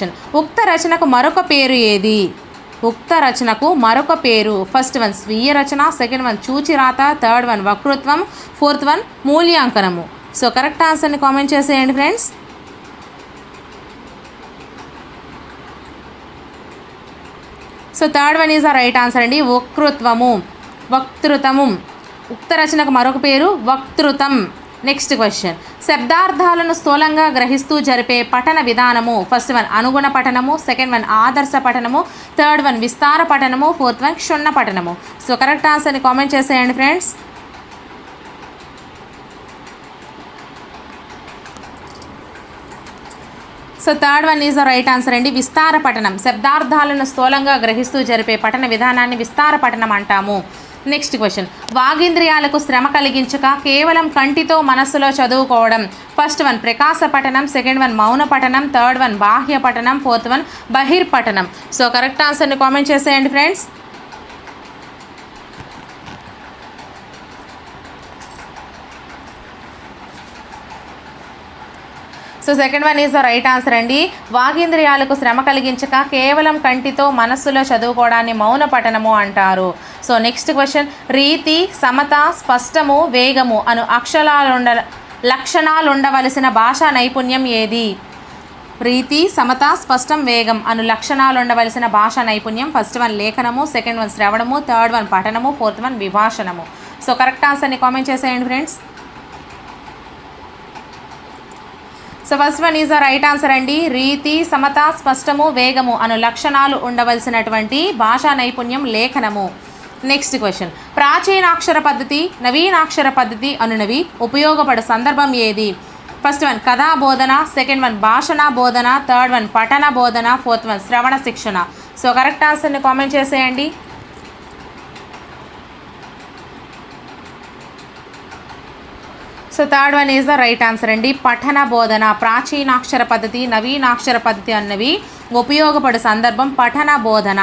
Question. ఉక్త రచనకు మరొక పేరు ఏది? ఉక్త రచనకు మరొక పేరు. ఫస్ట్ వన్ స్వీయ రచన సెకండ్ వన్ చూచిరాత థర్డ్ వన్ వక్తృత్వం ఫోర్త్ వన్ మూల్యాంకనము. సో కరెక్ట్ ఆన్సర్ని కామెంట్ చేసేయండి friends. So third one is a right answer అండి. వక్తృత్వము. వక్తృతము. ఉక్త రచనకు మరొక పేరు. వక్తృతం. నెక్స్ట్ క్వశ్చన్ శబ్దార్థాలను స్థూలంగా గ్రహిస్తూ జరిపే పఠన విధానము. ఫస్ట్ వన్ అనుగుణ పఠనము. సెకండ్ వన్ ఆదర్శ పఠనము. థర్డ్ వన్ విస్తార పఠనము. ఫోర్త్ వన్ క్షుణ్ణ పఠనము. సో కరెక్ట్ ఆన్సర్ని కామెంట్ చేసేయండి friends so third one is the right answer అండి. విస్తార పఠనం. శబ్దార్థాలను స్థూలంగా గ్రహిస్తూ జరిపే పఠన విధానాన్ని విస్తార పఠనం అంటాము. నెక్స్ట్ క్వశ్చన్ వాగేంద్రియాలకు శ్రమ కలిగించక కేవలం కంటితో మనస్సులో చదువుకోవడం. ఫస్ట్ వన్ ప్రకాశ పఠనం. సెకండ్ వన్ మౌన పఠనం. థర్డ్ వన్ బాహ్య పఠనం. ఫోర్త్ వన్ బహిర్ పఠనం. సో కరెక్ట్ ఆన్సర్ని కామెంట్ చేసేయండి friends so second one is the right answer అండి. వాగేంద్రియాలకు శ్రమ కలిగించక కేవలం కంటితో మనస్సులో చదువుకోవడాన్ని మౌన పఠనము అంటారు. సో నెక్స్ట్ క్వశ్చన్ రీతి సమత స్పష్టము వేగము అను అక్షరాలుండ లక్షణాలు ఉండవలసిన భాషా నైపుణ్యం ఏది? ప్రీతి సమత స్పష్టం వేగం అను లక్షణాలు ఉండవలసిన భాషా నైపుణ్యం ఫస్ట్ వన్ లేఖనము సెకండ్ వన్ శ్రవణము థర్డ్ వన్ పఠనము ఫోర్త్ వన్ విభాషణము. సో కరెక్ట్ ఆన్సర్ని కామెంట్ చేసేయండి friends. So first one is the right answer అండి. రీతి సమత స్పష్టము వేగము అను లక్షణాలు ఉండవలసినటువంటి భాషా నైపుణ్యం లేఖనము. నెక్స్ట్ క్వశ్చన్ ప్రాచీనాక్షర పద్ధతి నవీనాక్షర పద్ధతి అనునవి ఉపయోగపడే సందర్భం ఏది? ఫస్ట్ వన్ కథా బోధన సెకండ్ వన్ భాషణ బోధన థర్డ్ వన్ పఠన బోధన ఫోర్త్ వన్ శ్రవణ శిక్షణ. సో కరెక్ట్ ఆన్సర్ని కామెంట్ చేసేయండి. So third one is the right answer అండి. పఠన బోధన ప్రాచీనాక్షర పద్ధతి నవీనాక్షర పద్ధతి అన్నవి ఉపయోగపడే సందర్భం పఠన బోధన.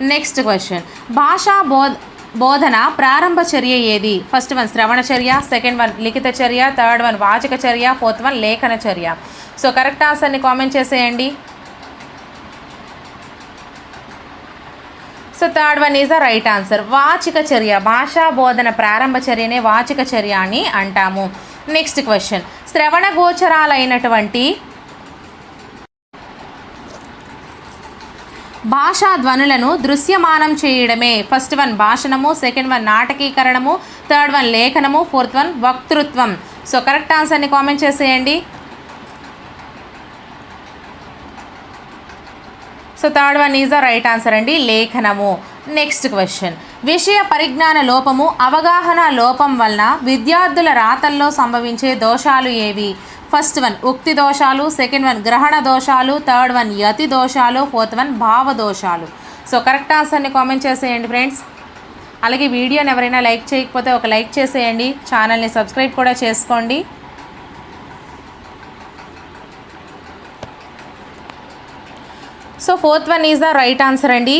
నెక్స్ట్ క్వశ్చన్ భాషా బోధ బోధన ప్రారంభ చర్య ఏది? ఫస్ట్ వన్ శ్రవణ చర్య సెకండ్ వన్ లిఖిత చర్య థర్డ్ వన్ వాచక చర్య ఫోర్త్ వన్ లేఖన చర్య. సో కరెక్ట్ ఆన్సర్ని కామెంట్ చేసేయండి. So third one is the right answer వాచిక చర్య భాషా బోధన ప్రారంభ చర్యనే వాచిక చర్య అని అంటాము. నెక్స్ట్ క్వశ్చన్ శ్రవణ గోచరాలైనటువంటి భాషా ధ్వనులను దృశ్యమానం చేయడమే. ఫస్ట్ వన్ భాషణము సెకండ్ వన్ నాటకీకరణము థర్డ్ వన్ లేఖనము ఫోర్త్ వన్ వక్తృత్వం. సో కరెక్ట్ ఆన్సర్ని కామెంట్ చేసేయండి. So third one is the right answer అండి లేఖనము. నెక్స్ట్ క్వశ్చన్ విషయ పరిజ్ఞాన లోపము అవగాహన లోపం వలన విద్యార్థుల రాతల్లో సంభవించే దోషాలు ఏవి? ఫస్ట్ వన్ ఉక్తి దోషాలు సెకండ్ వన్ గ్రహణ దోషాలు థర్డ్ వన్ యతి దోషాలు ఫోర్త్ వన్ భావ దోషాలు. సో కరెక్ట్ ఆన్సర్ని కామెంట్ చేసేయండి ఫ్రెండ్స్. అలాగే వీడియోని ఎవరైనా లైక్ చేయకపోతే ఒక లైక్ చేసేయండి. ఛానల్ని సబ్స్క్రైబ్ కూడా చేసుకోండి. So fourth one is the right answer అండి.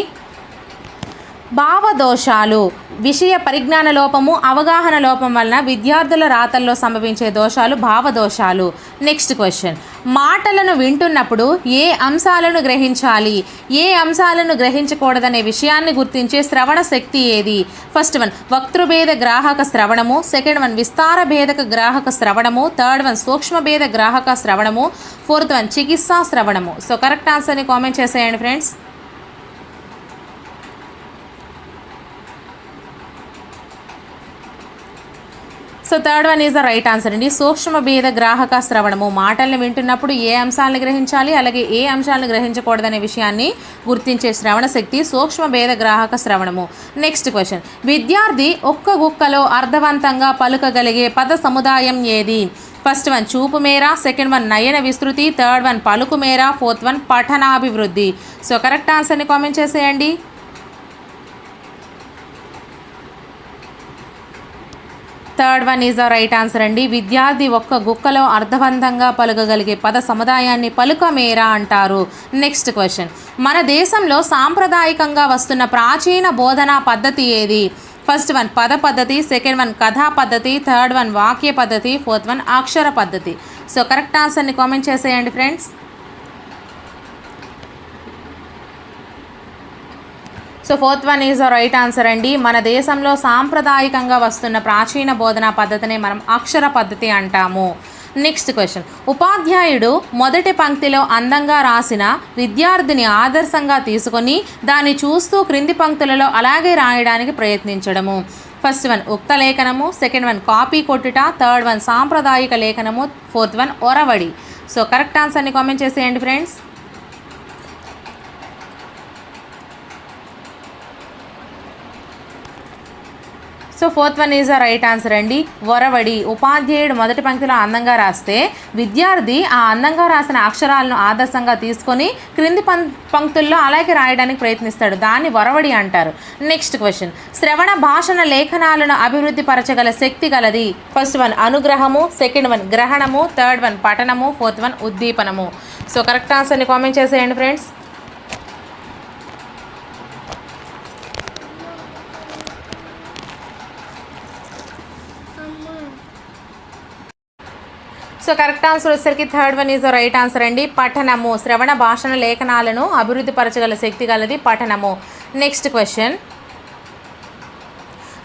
భావదోషాలు. విషయ పరిజ్ఞాన లోపము అవగాహన లోపం వలన విద్యార్థుల రాతల్లో సంభవించే దోషాలు భావదోషాలు. నెక్స్ట్ క్వశ్చన్ మాటలను వింటున్నప్పుడు ఏ అంశాలను గ్రహించాలి? ఏ అంశాలను గ్రహించకూడదనే విషయాన్ని గుర్తించే శ్రవణ శక్తి ఏది? ఫస్ట్ వన్ వక్తృభేద గ్రాహక శ్రవణము. సెకండ్ వన్ విస్తార భేదక గ్రాహక శ్రవణము. థర్డ్ వన్ సూక్ష్మభేద గ్రాహక శ్రవణము. ఫోర్త్ వన్ చికిత్సా శ్రవణము. సో కరెక్ట్ ఆన్సర్ని కామెంట్ చేసేయండి friends so third one is the right answer అండి. సూక్ష్మ భేద గ్రాహక శ్రవణము. మాటల్ని వింటున్నప్పుడు ఏ అంశాలను గ్రహించాలి అలాగే ఏ అంశాలను గ్రహించకూడదనే విషయాన్ని గుర్తించే శ్రవణ శక్తి సూక్ష్మ భేద గ్రాహక శ్రవణము. నెక్స్ట్ క్వశ్చన్ విద్యార్థి ఒక్క గుక్కలో అర్థవంతంగా పలుకగలిగే పద సముదాయం ఏది? ఫస్ట్ వన్ చూపు మేర. సెకండ్ వన్ నయన విస్తృతి. థర్డ్ వన్ పలుకు మేర. ఫోర్త్ వన్ పఠనాభివృద్ధి. సో కరెక్ట్ ఆన్సర్ని కామెంట్ చేసేయండి. Third one is the right answer అండి. విద్యార్థి ఒక్క గుక్కలో అర్థవంతంగా పలుకగలిగే పద సముదాయాన్ని పలుకమేరా అంటారు. Next question. మన దేశంలో సాంప్రదాయకంగా వస్తున్న ప్రాచీన బోధనా పద్ధతి ఏది? ఫస్ట్ వన్ పద పద్ధతి సెకండ్ వన్ కథా పద్ధతి థర్డ్ వన్ వాక్య పద్ధతి ఫోర్త్ వన్ అక్షర పద్ధతి. సో కరెక్ట్ ఆన్సర్ని కామెంట్ చేసేయండి friends. So fourth one is right answer అండి. మన దేశంలో సాంప్రదాయకంగా వస్తున్న ప్రాచీన బోధనా పద్ధతిని మనం అక్షర పద్ధతి అంటాము. నెక్స్ట్ క్వశ్చన్ ఉపాధ్యాయుడు మొదటి పంక్తిలో అందంగా రాసిన విద్యార్థిని ఆదర్శంగా తీసుకొని దాన్ని చూస్తూ క్రింది పంక్తులలో అలాగే రాయడానికి ప్రయత్నించడము. ఫస్ట్ వన్ ఉక్త లేఖనము. సెకండ్ వన్ కాపీ కొట్టుట. థర్డ్ వన్ సాంప్రదాయిక లేఖనము. ఫోర్త్ వన్ ఒరవడి. సో కరెక్ట్ ఆన్సర్ని కామెంట్ చేసేయండి friends so fourth one is the right answer అండి. వరవడి. ఉపాధ్యాయుడు మొదటి పంక్తిలో అందంగా రాస్తే విద్యార్థి ఆ అందంగా రాసిన అక్షరాలను ఆదర్శంగా తీసుకొని క్రింది పం పంక్తుల్లో అలాగే రాయడానికి ప్రయత్నిస్తాడు. దాన్ని వరవడి అంటారు. నెక్స్ట్ క్వశ్చన్ శ్రవణ భాషణ లేఖనాలను అభివృద్ధి పరచగల శక్తి గలది? ఫస్ట్ వన్ అనుగ్రహము. సెకండ్ వన్ గ్రహణము. థర్డ్ వన్ పఠనము. ఫోర్త్ వన్ ఉద్దీపనము. సో కరెక్ట్ ఆన్సర్ని కామెంట్ చేసేయండి ఫ్రెండ్స్ సో కరెక్ట్ ఆన్సర్ వచ్చేసరికి third one is the right answer అండి. పఠనము శ్రవణ భాషణ లేఖనాలను అభివృద్ధి పరచగల శక్తి గలది పఠనము. Next question.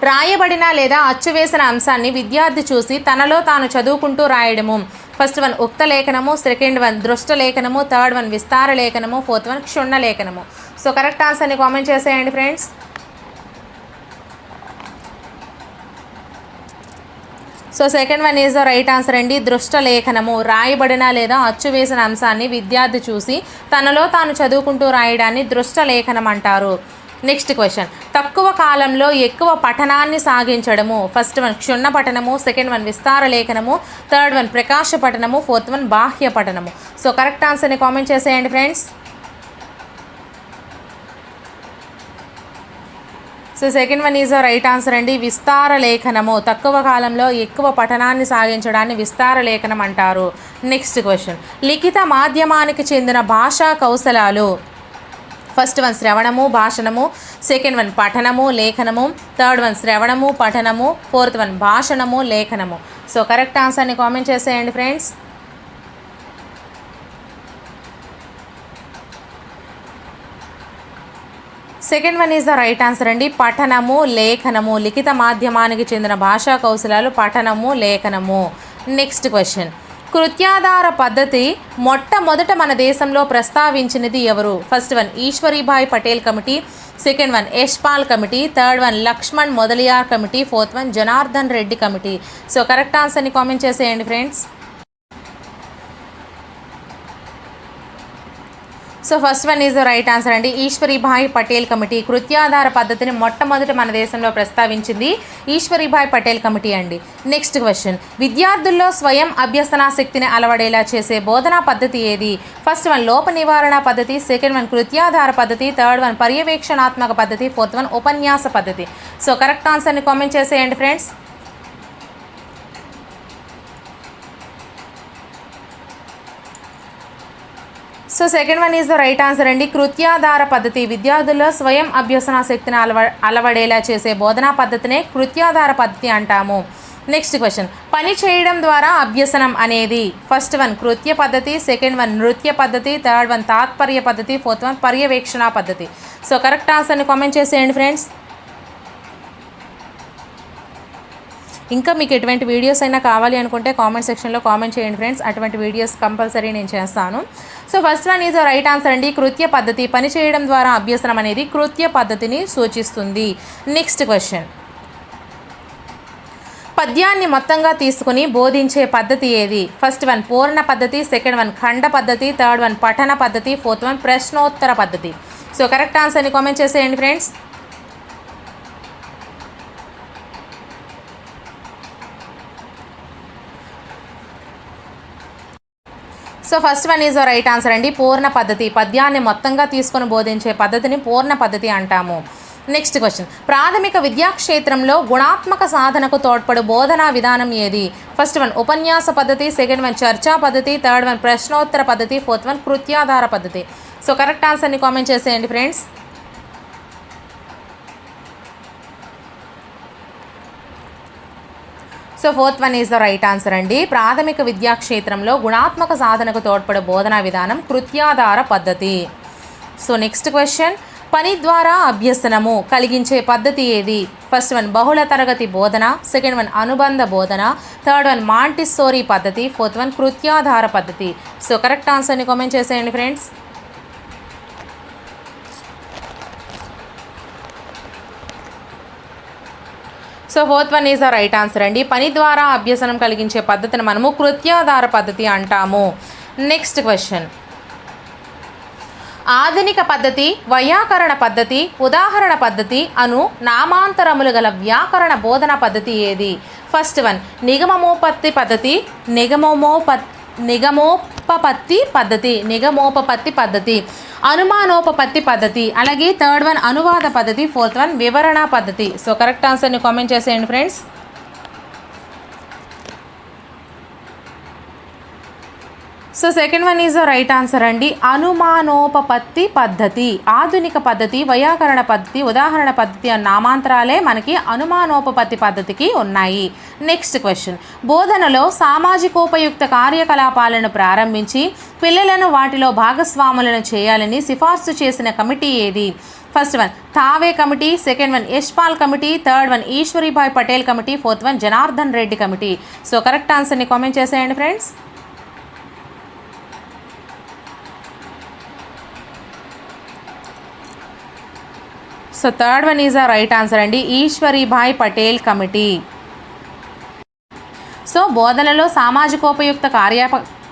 రాయబడిన లేదా అచ్చువేసిన అంశాన్ని విద్యార్థి చూసి తనలో తాను చదువుకుంటూ రాయడము. ఫస్ట్ వన్ ఉక్త లేఖనము సెకండ్ వన్ దృష్ట లేఖనము థర్డ్ వన్ విస్తార లేఖనము ఫోర్త్ వన్ క్షుణ్ణ లేఖనము. సో కరెక్ట్ ఆన్సర్ని కామెంట్ చేసేయండి friends. So second one is the right answer అండి. దృష్ట లేఖనము రాయబడిన లేదా అచ్చు వేసిన అంశాన్ని విద్యార్థి చూసి తనలో తాను చదువుకుంటూ రాయడాన్ని దృష్ట లేఖనం అంటారు. నెక్స్ట్ క్వశ్చన్ తక్కువ కాలంలో ఎక్కువ పఠనాన్ని సాగించడము. ఫస్ట్ వన్ క్షుణ్ణ పఠనము. సెకండ్ వన్ విస్తార లేఖనము. థర్డ్ వన్ ప్రకాశ పఠనము. ఫోర్త్ వన్ బాహ్య పఠనము. సో కరెక్ట్ ఆన్సర్ని కామెంట్ చేసేయండి friends so second one is right answer అండి. విస్తార లేఖనము. తక్కువ కాలంలో ఎక్కువ పఠనాన్ని సాగించడాన్ని విస్తార లేఖనం అంటారు. నెక్స్ట్ క్వశ్చన్ లిఖిత మాధ్యమానికి చెందిన భాషా కౌశలాలు. ఫస్ట్ వన్ శ్రవణము భాషణము. సెకండ్ వన్ పఠనము లేఖనము. థర్డ్ వన్ శ్రవణము పఠనము. ఫోర్త్ వన్ భాషణము లేఖనము. సో కరెక్ట్ ఆన్సర్ని కామెంట్ చేసేయండి friends second one is the right answer అండి. పఠనము లేఖనము లిఖిత మాధ్యమానికి చెందిన భాషా కౌశలాలు పఠనము లేఖనము. నెక్స్ట్ క్వశ్చన్ కృత్యాధార పద్ధతి మొట్టమొదట మన దేశంలో ప్రస్తావించినది ఎవరు? First one Eshwaribhai Patel committee. Second one Yashpal committee. Third one Lakshman Mudaliar committee. Fourth one Janardhan Reddy committee. So correct ఆన్సర్ని కామెంట్ చేసేయండి friends so first one is the right answer అండి. Ishwaribhai Patel committee కృత్యాధార పద్ధతిని మొట్టమొదటి మన దేశంలో ప్రస్తావించింది Ishwaribhai Patel committee అండి. నెక్స్ట్ క్వశ్చన్ విద్యార్థుల్లో స్వయం అభ్యసనా శక్తిని అలవడేలా చేసే బోధనా పద్ధతి ఏది? ఫస్ట్ వన్ లోప నివారణ పద్ధతి. సెకండ్ వన్ కృత్యాధార పద్ధతి. థర్డ్ వన్ పర్యవేక్షణాత్మక పద్ధతి. ఫోర్త్ వన్ ఉపన్యాస పద్ధతి. సో కరెక్ట్ ఆన్సర్ని కామెంట్ చేసేయండి friends so second one is the right answer అండి. కృత్యాధార పద్ధతి. విద్యార్థుల్లో స్వయం అభ్యసన శక్తిని అలవ అలవడేలా చేసే బోధనా పద్ధతినే కృత్యాధార పద్ధతి అంటాము. నెక్స్ట్ క్వశ్చన్ పని చేయడం ద్వారా అభ్యసనం అనేది ఫస్ట్ వన్ కృత్య పద్ధతి సెకండ్ వన్ నృత్య పద్ధతి థర్డ్ వన్ తాత్పర్య పద్ధతి ఫోర్త్ వన్ పర్యవేక్షణ పద్ధతి. సో కరెక్ట్ ఆన్సర్ని కామెంట్ చేసేయండి ఫ్రెండ్స్ ఇంకా మీకు ఎటువంటి వీడియోస్ అయినా కావాలి అనుకుంటే కామెంట్ సెక్షన్లో కామెంట్ చేయండి ఫ్రెండ్స్ అటువంటి వీడియోస్ కంపల్సరీ నేను చేస్తాను. So first one is right answer అండి. కృత్య పద్ధతి. పని చేయడం ద్వారా అభ్యసనం అనేది కృత్య పద్ధతిని సూచిస్తుంది. నెక్స్ట్ క్వశ్చన్ పద్యాన్ని మొత్తంగా తీసుకుని బోధించే పద్ధతి ఏది? ఫస్ట్ వన్ పూర్ణ పద్ధతి. సెకండ్ వన్ ఖండ పద్ధతి. థర్డ్ వన్ పఠన పద్ధతి. ఫోర్త్ వన్ ప్రశ్నోత్తర పద్ధతి. సో కరెక్ట్ ఆన్సర్ని కామెంట్ చేసేయండి friends so first one is right answer అండి. పూర్ణ పద్ధతి. పద్యాన్ని మొత్తంగా తీసుకొని బోధించే పద్ధతిని పూర్ణ పద్ధతి అంటాము. నెక్స్ట్ క్వశ్చన్ ప్రాథమిక విద్యాక్షేత్రంలో గుణాత్మక సాధనకు తోడ్పడు బోధనా విధానం ఏది? ఫస్ట్ వన్ ఉపన్యాస పద్ధతి. సెకండ్ వన్ చర్చా పద్ధతి. థర్డ్ వన్ ప్రశ్నోత్తర పద్ధతి. ఫోర్త్ వన్ కృత్యాధార పద్ధతి. సో కరెక్ట్ ఆన్సర్ని కామెంట్ చేసేయండి friends so fourth one is the right answer అండి. ప్రాథమిక విద్యా క్షేత్రంలో గుణాత్మక సాధనకు తోడ్పడే బోధనా విధానం కృత్యాధార పద్ధతి. So next question. పని ద్వారా అభ్యసనము కలిగించే పద్ధతి ఏది? ఫస్ట్ వన్ బహుళ తరగతి బోధన సెకండ్ వన్ అనుబంధ బోధన థర్డ్ వన్ మాంటిస్సోరీ పద్ధతి ఫోర్త్ వన్ కృత్యాధార పద్ధతి. సో కరెక్ట్ ఆన్సర్ని కామెంట్ చేసేయండి friends. So fourth one is the right answer అండి. పని ద్వారా అభ్యసనం కలిగించే పద్ధతిని మనము కృత్యాధార పద్ధతి అంటాము. Next question. ఆధునిక పద్ధతి వైయాకరణ పద్ధతి ఉదాహరణ పద్ధతి అను నామాంతరములు గల వ్యాకరణ బోధన పద్ధతి ఏది? ఫస్ట్ వన్ నిగమమోపత్తి పద్ధతి నిగమమోపత్ నిగమోపపత్తి పద్ధతి నిగమోపపత్తి పద్ధతి అనుమానోపపత్తి పద్ధతి అలాగే థర్డ్ వన్ అనువాద పద్ధతి ఫోర్త్ వన్ వివరణ పద్ధతి. సో కరెక్ట్ ఆన్సర్ని కామెంట్ చేసేయండి friends so second one is right answer అండి. అనుమానోపపత్తి పద్ధతి. ఆధునిక పద్ధతి వైయాకరణ పద్ధతి ఉదాహరణ పద్ధతి అన్న నామాంతరాలే మనకి అనుమానోపపత్తి పద్ధతికి ఉన్నాయి. నెక్స్ట్ క్వశ్చన్ బోధనలో సామాజికోపయుక్త కార్యకలాపాలను ప్రారంభించి పిల్లలను వాటిలో భాగస్వాములను చేయాలని సిఫార్సు చేసిన కమిటీ ఏది? First one తావే committee. Second one Yashpal committee. Third one Ishwaribhai Patel committee. Fourth one Janardhan Reddy committee. So correct ఆన్సర్ని కామెంట్ చేసేయండి friends so third one is a right answer అండి. ఈశ్వరీభాయ్ పటేల్ కమిటీ. సో బోధనలో సామాజికోపయుక్త కార్య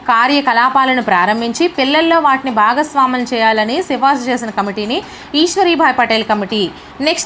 కార్యకలాపాలను ప్రారంభించి పిల్లల్లో వాటిని భాగస్వాములు చేయాలని సిఫార్సు చేసిన కమిటీని ఈశ్వరీభాయ్ పటేల్ కమిటీ. నెక్స్ట్